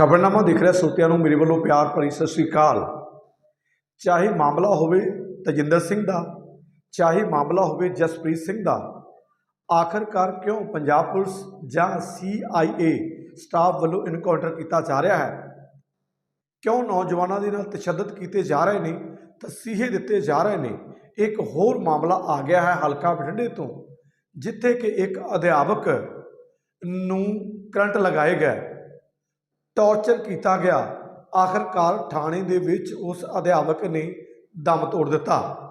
ਖਬਰਨਾਮਾ ਦੇਖ ਰਿਹਾ ਸੋਤਿਆਂ ਨੂੰ ਮੇਰੇ ਵੱਲੋਂ ਪਿਆਰ ਭਰੀ ਸਤਿ ਸ੍ਰੀ ਅਕਾਲ। ਚਾਹੇ ਮਾਮਲਾ ਹੋਵੇ ਤਜਿੰਦਰ ਸਿੰਘ ਦਾ, ਚਾਹੇ ਮਾਮਲਾ ਹੋਵੇ ਜਸਪ੍ਰੀਤ ਸਿੰਘ ਦਾ, ਆਖਰਕਾਰ ਕਿਉਂ ਪੰਜਾਬ ਪੁਲਿਸ ਜਾਂ CIA ਸਟਾਫ ਵੱਲੋਂ ਇਨਕਾਊਂਟਰ ਕੀਤਾ ਜਾ ਰਿਹਾ ਹੈ? ਕਿਉਂ ਨੌਜਵਾਨਾਂ ਦੇ ਨਾਲ ਤਸ਼ੱਦਦ ਕੀਤੇ ਜਾ ਰਹੇ ਨੇ, ਤਸੀਹੇ ਦਿੱਤੇ ਜਾ ਰਹੇ ਨੇ? ਇੱਕ ਹੋਰ ਮਾਮਲਾ ਆ ਗਿਆ ਹੈ ਹਲਕਾ ਬਠਿੰਡੇ ਤੋਂ, ਜਿੱਥੇ ਕਿ ਇੱਕ ਅਧਿਆਪਕ ਨੂੰ ਕਰੰਟ ਲਗਾਏ ਗਏ। ਟੌਰਚਰ ਕੀਤਾ ਗਿਆ। ਆਖਰਕਾਰ ਥਾਣੇ ਦੇ ਵਿੱਚ ਉਸ ਅਧਿਆਪਕ ਨੇ ਦਮ ਤੋੜ ਦਿੱਤਾ।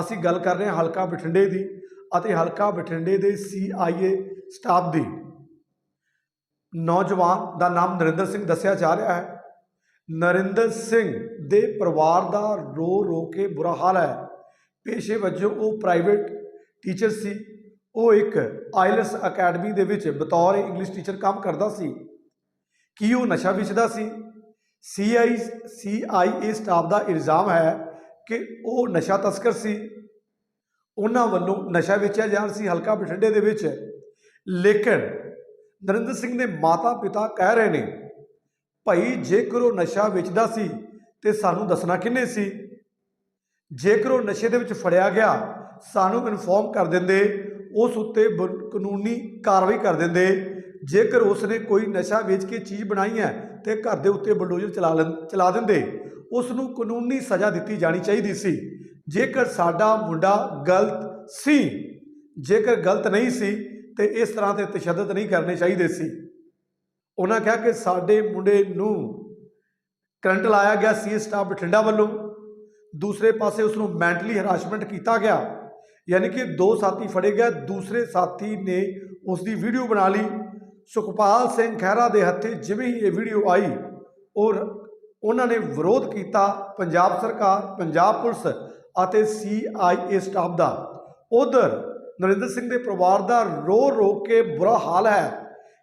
ਅਸੀਂ ਗੱਲ ਕਰ ਰਹੇ ਹਾਂ ਹਲਕਾ ਬਠਿੰਡੇ ਦੀ ਅਤੇ ਹਲਕਾ ਬਠਿੰਡੇ ਦੇ CIA ਸਟਾਫ ਦੀ। ਨੌਜਵਾਨ ਦਾ ਨਾਮ ਨਰਿੰਦਰ ਸਿੰਘ ਦੱਸਿਆ ਜਾ ਰਿਹਾ ਹੈ। ਨਰਿੰਦਰ ਸਿੰਘ ਦੇ ਪਰਿਵਾਰ ਦਾ ਰੋ ਰੋ ਕੇ ਬੁਰਾ ਹਾਲ ਹੈ। ਪੇਸ਼ੇ ਵਜੋਂ ਉਹ ਪ੍ਰਾਈਵੇਟ ਟੀਚਰ ਸੀ। ਉਹ ਇੱਕ ਆਈਲਸ ਅਕੈਡਮੀ ਦੇ ਵਿੱਚ ਬਤੌਰ ਇੰਗਲਿਸ਼ ਟੀਚਰ ਕੰਮ ਕਰਦਾ ਸੀ। ਕੀ ਉਹ ਨਸ਼ਾ ਵੇਚਦਾ ਸੀ? ਸੀਆਈ ਸੀਆਈਏ ਸਟਾਫ ਦਾ ਇਲਜ਼ਾਮ ਹੈ ਕਿ ਉਹ ਨਸ਼ਾ ਤਸਕਰ ਸੀ। ਉਹਨਾਂ ਵੱਲੋਂ ਨਸ਼ਾ ਵੇਚਿਆ ਜਾਣ ਸੀ ਹਲਕਾ ਬਠਿੰਡੇ ਦੇ ਵਿੱਚ। ਲੇਕਿਨ ਨਰਿੰਦਰ ਸਿੰਘ ਦੇ ਮਾਤਾ ਪਿਤਾ ਕਹਿ ਰਹੇ ਨੇ, ਭਾਈ ਜੇਕਰ ਉਹ ਨਸ਼ਾ ਵੇਚਦਾ ਸੀ ਤੇ ਸਾਨੂੰ ਦੱਸਣਾ ਕਿੰਨੇ ਸੀ? ਜੇਕਰ ਉਹ ਨਸ਼ੇ ਦੇ ਵਿੱਚ ਫੜਿਆ ਗਿਆ, ਸਾਨੂੰ ਇਨਫੋਰਮ ਕਰ ਦਿੰਦੇ, ਉਸ ਉੱਤੇ ਬ- ਕਾਨੂੰਨੀ ਕਾਰਵਾਈ ਕਰ ਦਿੰਦੇ ਜੇਕਰ ਉਸ ਨੇ ਕੋਈ ਨਸ਼ਾ ਵੇਚ ਕੇ ਚੀਜ਼ ਬਣਾਈ ਹੈ ਤੇ ਘਰ ਦੇ ਉੱਤੇ ਬਲਡੋਜ਼ਰ ਚਲਾ ਲੈਂ, ਚਲਾ ਦਿੰਦੇ ਉਸ ਨੂੰ ਕਾਨੂੰਨੀ ਸਜ਼ਾ ਦਿੱਤੀ ਜਾਣੀ ਚਾਹੀਦੀ ਸੀ। ਜੇਕਰ ਸਾਡਾ ਮੁੰਡਾ ਗਲਤ ਸੀ, ਜੇਕਰ ਗਲਤ ਨਹੀਂ ਸੀ ਤੇ ਇਸ ਤਰ੍ਹਾਂ ਦੇ ਤਸ਼ੱਦਦ ਨਹੀਂ ਕਰਨੇ ਚਾਹੀਦੇ ਸੀ। ਉਹਨਾਂ ਕਿਹਾ ਕਿ ਸਾਡੇ ਮੁੰਡੇ ਨੂੰ ਕਰੰਟ ਲਾਇਆ ਗਿਆ ਸੀ ਸਟਾਫ ਬਠਿੰਡਾ ਵੱਲੋਂ। ਦੂਸਰੇ ਪਾਸੇ ਉਸ ਨੂੰ ਮੈਂਟਲੀ ਹਰਾਸਮੈਂਟ ਕੀਤਾ ਗਿਆ, ਯਾਨੀ ਕਿ ਦੋ ਸਾਥੀ ਫੜੇ ਗਏ, ਦੂਸਰੇ ਸਾਥੀ ਨੇ ਉਸ ਦੀ ਵੀਡੀਓ ਬਣਾ ਲਈ। ਸੁਖਪਾਲ ਸਿੰਘ ਖਹਿਰਾ ਦੇ ਹੱਥੇ ਜਿਵੇਂ ਹੀ ਇਹ ਵੀਡੀਓ ਆਈ ਔਰ ਉਹਨਾਂ ਨੇ ਵਿਰੋਧ ਕੀਤਾ ਪੰਜਾਬ ਸਰਕਾਰ, ਪੰਜਾਬ ਪੁਲਿਸ ਅਤੇ CIA ਸਟਾਫ ਦਾ, ਉਧਰ ਨਰਿੰਦਰ ਸਿੰਘ ਦੇ ਪਰਿਵਾਰ ਦਾ ਰੋ ਰੋ ਕੇ ਬੁਰਾ ਹਾਲ ਹੈ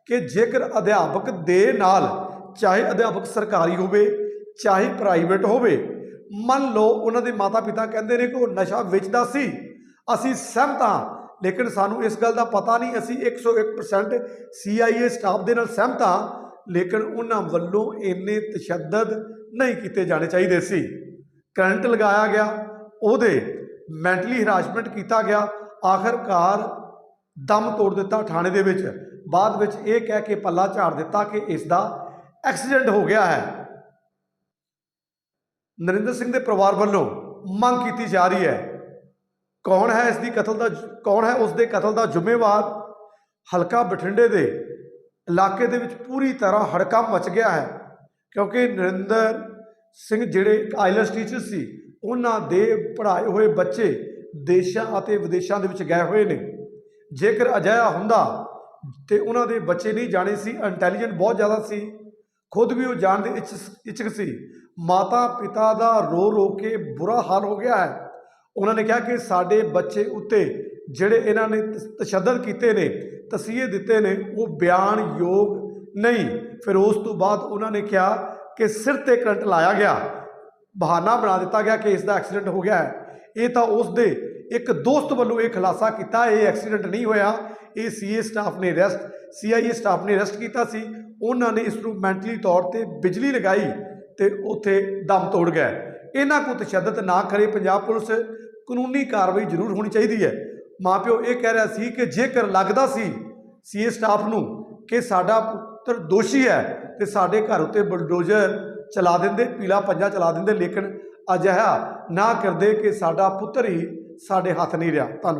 ਕਿ ਜੇਕਰ ਅਧਿਆਪਕ ਦੇ ਨਾਲ ਚਾਹੇ ਅਧਿਆਪਕ ਸਰਕਾਰੀ ਹੋਵੇ, ਚਾਹੇ ਪ੍ਰਾਈਵੇਟ ਹੋਵੇ, ਮੰਨ ਲਓ ਉਹਨਾਂ ਦੇ ਮਾਤਾ-ਪਿਤਾ ਕਹਿੰਦੇ ਨੇ ਕਿ ਉਹ ਨਸ਼ਾ ਵੇਚਦਾ ਸੀ, ਅਸੀਂ ਸਹਿਮਤ ਹਾਂ ਲੇਕਿਨ ਸਾਨੂੰ ਇਸ ਗੱਲ ਦਾ ਪਤਾ ਨਹੀਂ, ਅਸੀਂ 101% CIA ਸਟਾਫ ਦੇ ਨਾਲ ਸਹਿਮਤ ਹਾਂ, ਲੇਕਿਨ ਉਹਨਾਂ ਵੱਲੋਂ ਇੰਨੇ ਤਸ਼ੱਦਦ ਨਹੀਂ ਕੀਤੇ ਜਾਣੇ ਚਾਹੀਦੇ ਸੀ। ਕਰੰਟ ਲਗਾਇਆ ਗਿਆ, ਉਹਦੇ ਮੈਂਟਲੀ ਹਰਾਸਮੈਂਟ ਕੀਤਾ ਗਿਆ, ਆਖਰਕਾਰ ਦਮ ਤੋੜ ਦਿੱਤਾ ਥਾਣੇ ਦੇ ਵਿੱਚ। ਬਾਅਦ ਵਿੱਚ ਇਹ ਕਹਿ ਕੇ ਪੱਲਾ ਝਾੜ ਦਿੱਤਾ ਕਿ ਇਸ ਦਾ ਐਕਸੀਡੈਂਟ ਹੋ ਗਿਆ ਹੈ। ਨਰਿੰਦਰ ਸਿੰਘ ਦੇ ਪਰਿਵਾਰ ਵੱਲੋਂ ਮੰਗ ਕੀਤੀ ਜਾ ਰਹੀ ਹੈ ਕੌਣ ਹੈ ਇਸ ਦੀ ਕਤਲ ਦਾ ਕੌਣ ਹੈ ਉਸ ਦੇ ਕਤਲ ਦਾ ਜ਼ਿੰਮੇਵਾਰ? ਹਲਕਾ ਬਠਿੰਡੇ ਦੇ ਇਲਾਕੇ ਦੇ ਵਿੱਚ ਪੂਰੀ ਤਰ੍ਹਾਂ ਹੜਕੰਪ ਮਚ ਗਿਆ ਹੈ ਕਿਉਂਕਿ ਨਰਿੰਦਰ ਸਿੰਘ ਜਿਹੜੇ ਇੱਕ ਆਈਲੈਂਸ ਟੀਚਰ ਸੀ, ਉਹਨਾਂ ਦੇ ਪੜ੍ਹਾਏ ਹੋਏ ਬੱਚੇ ਦੇਸ਼ਾਂ ਅਤੇ ਵਿਦੇਸ਼ਾਂ ਦੇ ਵਿੱਚ ਗਏ ਹੋਏ ਨੇ। ਜੇਕਰ ਅਜਿਹਾ ਹੁੰਦਾ ਤੇ ਉਹਨਾਂ ਦੇ ਬੱਚੇ ਨਹੀਂ ਜਾਣੇ ਸੀ ਇੰਟੈਲੀਜੈਂਟ ਬਹੁਤ ਜ਼ਿਆਦਾ ਸੀ, ਖੁਦ ਵੀ ਉਹ ਜਾਣ ਦੇ ਇੱਛ- ਇੱਛੁਕ ਸੀ। ਮਾਤਾ ਪਿਤਾ ਦਾ ਰੋ ਰੋ ਕੇ ਬੁਰਾ ਹਾਲ ਹੋ ਗਿਆ ਹੈ। ਉਹਨਾਂ ਨੇ ਕਿਹਾ ਕਿ ਸਾਡੇ ਬੱਚੇ ਉੱਤੇ ਜਿਹੜੇ ਇਹਨਾਂ ਨੇ ਤਸ- ਤਸ਼ੱਦਦ ਕੀਤੇ ਨੇ, ਤਸੀਹੇ ਦਿੱਤੇ ਨੇ, ਉਹ ਬਿਆਨ ਯੋਗ ਨਹੀਂ। ਫਿਰ ਉਸ ਤੋਂ ਬਾਅਦ ਉਹਨਾਂ ਨੇ ਕਿਹਾ ਕਿ ਸਿਰ ਤੇ ਕਰੰਟ ਲਾਇਆ ਗਿਆ। ਬਹਾਨਾ ਬਣਾ ਦਿੱਤਾ ਗਿਆ ਕਿ ਇਸ ਦਾ ਐਕਸੀਡੈਂਟ ਹੋ ਗਿਆ ਹੈ। ਇਹ ਤਾਂ ਉਸ ਦੇ ਇੱਕ ਦੋਸਤ ਵੱਲੋਂ ਇਹ ਖੁਲਾਸਾ ਕੀਤਾ, ਇਹ ਐਕਸੀਡੈਂਟ ਨਹੀਂ ਹੋਇਆ। ਇਹ ਸੀਏ ਸਟਾਫ ਨੇ ਰੈਸਟ ਸੀਆਈਏ ਸਟਾਫ ਨੇ ਰੈਸਟ ਕੀਤਾ ਸੀ। ਉਹਨਾਂ ਨੇ ਇਸ ਨੂੰ ਮੈਂਟਲੀ ਤੌਰ ਤੇ ਬਿਜਲੀ ਲਗਾਈ ਤੇ ਉੱਥੇ ਦਮ ਤੋੜ ਗਏ। ਇਹਨਾਂ ਕੋ ਤਸ਼ੱਦਦ ਨਾ ਕਰੇ ਪੰਜਾਬ ਪੁਲਿਸ, ਕਾਨੂੰਨੀ ਕਾਰਵਾਈ ਜ਼ਰੂਰ ਹੋਣੀ ਚਾਹੀਦੀ ਹੈ। ਮਾਪਿਓ ਇਹ ਕਹਿ ਰਿਹਾ ਸੀ ਕਿ ਜੇਕਰ ਲੱਗਦਾ ਸੀ ਸੀਏ ਸਟਾਫ ਨੂੰ ਕਿ ਸਾਡਾ ਪੁੱਤਰ ਦੋਸ਼ੀ ਹੈ ਤੇ ਸਾਡੇ ਘਰ ਉੱਤੇ ਬਲਡੋਜ਼ਰ ਚਲਾ ਦਿੰਦੇ, ਪੀਲਾ ਪੰਜਾ ਚਲਾ ਦਿੰਦੇ, ਲੇਕਿਨ ਅਜਿਹਾ ਨਾ ਕਰਦੇ ਕਿ ਸਾਡਾ ਪੁੱਤਰ ਹੀ ਸਾਡੇ ਹੱਥ ਨਹੀਂ ਰਿਹਾ। ਧੰਨਵਾਦ।